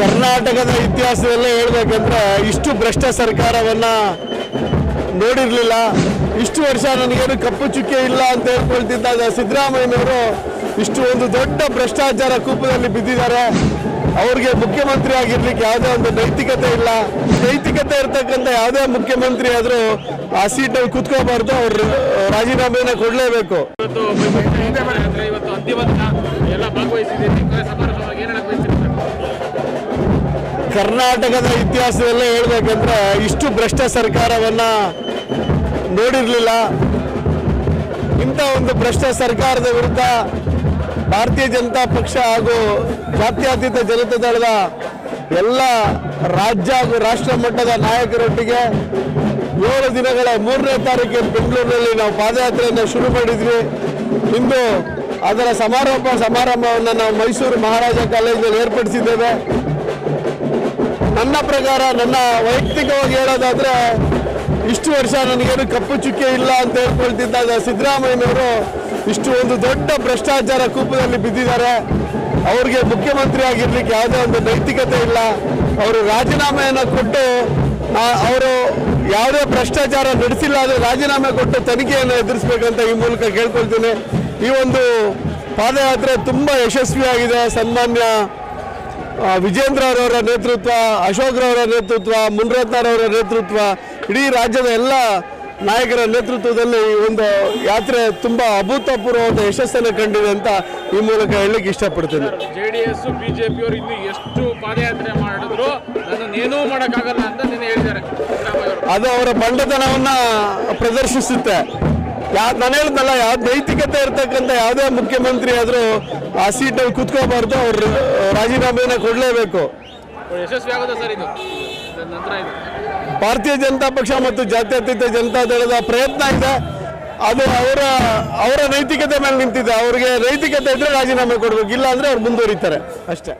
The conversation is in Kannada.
ಕರ್ನಾಟಕದ ಇತಿಹಾಸದಲ್ಲೇ ಹೇಳ್ಬೇಕಂದ್ರೆ ಇಷ್ಟು ಭ್ರಷ್ಟ ಸರ್ಕಾರವನ್ನ ನೋಡಿರ್ಲಿಲ್ಲ. ಇಷ್ಟು ವರ್ಷ ನನಗೇನು ಕಪ್ಪು ಚುಕ್ಕೆ ಇಲ್ಲ ಅಂತ ಹೇಳ್ಕೊಳ್ತಿದ್ದಾಗ ಸಿದ್ದರಾಮಯ್ಯನವರು ಇಷ್ಟು ಒಂದು ದೊಡ್ಡ ಭ್ರಷ್ಟಾಚಾರ ಕೂಪದಲ್ಲಿ ಬಿದ್ದಿದ್ದಾರೆ. ಅವ್ರಿಗೆ ಮುಖ್ಯಮಂತ್ರಿ ಆಗಿರ್ಲಿಕ್ಕೆ ಯಾವುದೇ ಒಂದು ನೈತಿಕತೆ ಇಲ್ಲ. ನೈತಿಕತೆ ಇರ್ತಕ್ಕಂಥ ಯಾವುದೇ ಮುಖ್ಯಮಂತ್ರಿ ಆದರೂ ಆ ಸೀಟಲ್ಲಿ ಕುತ್ಕೋಬಾರ್ದು, ಅವರು ರಾಜೀನಾಮೆಯನ್ನು ಕೊಡಲೇಬೇಕು. ಕರ್ನಾಟಕದ ಇತಿಹಾಸದಲ್ಲೇ ಹೇಳ್ಬೇಕಂದ್ರೆ ಇಷ್ಟು ಭ್ರಷ್ಟ ಸರ್ಕಾರವನ್ನ ನೋಡಿರಲಿಲ್ಲ. ಇಂಥ ಒಂದು ಭ್ರಷ್ಟ ಸರ್ಕಾರದ ವಿರುದ್ಧ ಭಾರತೀಯ ಜನತಾ ಪಕ್ಷ ಹಾಗೂ ಜಾತ್ಯತೀತ ಜನತಾ ದಳದ ಎಲ್ಲ ರಾಜ್ಯ ಹಾಗೂ ರಾಷ್ಟ್ರ ಮಟ್ಟದ ನಾಯಕರೊಟ್ಟಿಗೆ ಏಳು ದಿನಗಳ ಮೂರನೇ ತಾರೀಕಿನ ಬೆಂಗಳೂರಿನಲ್ಲಿ ನಾವು ಪಾದಯಾತ್ರೆಯನ್ನು ಶುರು ಮಾಡಿದ್ವಿ. ಇಂದು ಅದರ ಸಮಾರೋಪ ಸಮಾರಂಭವನ್ನು ನಾವು ಮೈಸೂರು ಮಹಾರಾಜ ಕಾಲೇಜಿನಲ್ಲಿ ಏರ್ಪಡಿಸಿದ್ದೇವೆ. ನನ್ನ ಪ್ರಕಾರ, ನನ್ನ ವೈಯಕ್ತಿಕವಾಗಿ ಹೇಳೋದಾದ್ರೆ, ಇಷ್ಟು ವರ್ಷ ನನಗೇನು ಕಪ್ಪು ಚುಕ್ಕೆ ಇಲ್ಲ ಅಂತ ಹೇಳ್ಕೊಳ್ತಿದ್ದಾಗ ಸಿದ್ದರಾಮಯ್ಯನವರು ಇಷ್ಟು ಒಂದು ದೊಡ್ಡ ಭ್ರಷ್ಟಾಚಾರ ಕೂಪದಲ್ಲಿ ಬಿದ್ದಿದ್ದಾರೆ. ಅವ್ರಿಗೆ ಮುಖ್ಯಮಂತ್ರಿ ಆಗಿರ್ಲಿಕ್ಕೆ ಯಾವುದೇ ಒಂದು ನೈತಿಕತೆ ಇಲ್ಲ. ಅವರು ರಾಜೀನಾಮೆಯನ್ನು ಕೊಟ್ಟು ಅವರು ಯಾವುದೇ ಭ್ರಷ್ಟಾಚಾರ ನಡೆಸಿಲ್ಲ ಆದರೆ ರಾಜೀನಾಮೆ ಕೊಟ್ಟು ತನಿಖೆಯನ್ನು ಎದುರಿಸಬೇಕಂತ ಈ ಮೂಲಕ ಕೇಳ್ಕೊಳ್ತೀನಿ. ಈ ಒಂದು ಪಾದಯಾತ್ರೆ ತುಂಬ ಯಶಸ್ವಿಯಾಗಿದೆ. ಸನ್ಮಾನ್ಯ ವಿಜೇಂದ್ರ ಅವರವರ ನೇತೃತ್ವ ಅಶೋಕ್ರವರ ನೇತೃತ್ವ ಮುನ್ರತ್ನರವರ ನೇತೃತ್ವ ಇಡೀ ರಾಜ್ಯದ ಎಲ್ಲ ನಾಯಕರ ನೇತೃತ್ವದಲ್ಲಿ ಈ ಒಂದು ಯಾತ್ರೆ ತುಂಬ ಅಭೂತಪೂರ್ವವಾದ ಯಶಸ್ಸನ್ನು ಕಂಡಿದೆ ಅಂತ ಈ ಮೂಲಕ ಹೇಳಲಿಕ್ಕೆ ಇಷ್ಟಪಡ್ತೀನಿ. ಜೆ ಡಿ ಎಸ್ ಬಿಜೆಪಿ ಅವರು ಇನ್ನು ಎಷ್ಟು ಪಾದಯಾತ್ರೆ ಮಾಡಿದ್ರು ಅದನ್ನ ಏನೂ ಮಾಡೋಕ್ಕಾಗಲ್ಲ ಅಂತ ಹೇಳಿದ್ದಾರೆ ಅದು ಅವರ ಬಂಡತನವನ್ನ ಪ್ರದರ್ಶಿಸುತ್ತೆ. ಯಾ ನಾನು ಹೇಳಿದ್ನಲ್ಲ ಯಾವ ನೈತಿಕತೆ ಇರ್ತಕ್ಕಂಥ ಯಾವುದೇ ಮುಖ್ಯಮಂತ್ರಿ ಆದರೂ ಆ ಸೀಟಲ್ಲಿ ಕುತ್ಕೋಬಾರ್ದು ಅವರು ರಾಜೀನಾಮೆನ ಕೊಡಲೇಬೇಕು. ಭಾರತೀಯ ಜನತಾ ಪಕ್ಷ ಮತ್ತು ಜಾತ್ಯತೀತ ಜನತಾ ದಳದ ಪ್ರಯತ್ನ ಇದೆ. ಅದು ಅವರ ಅವರ ನೈತಿಕತೆ ಮೇಲೆ ನಿಂತಿದೆ. ಅವರಿಗೆ ನೈತಿಕತೆ ಇದ್ರೆ ರಾಜೀನಾಮೆ ಕೊಡಬೇಕು. ಇಲ್ಲ ಅಂದ್ರೆ ಅವ್ರು ಮುಂದುವರಿತಾರೆ. ಅಷ್ಟೇ.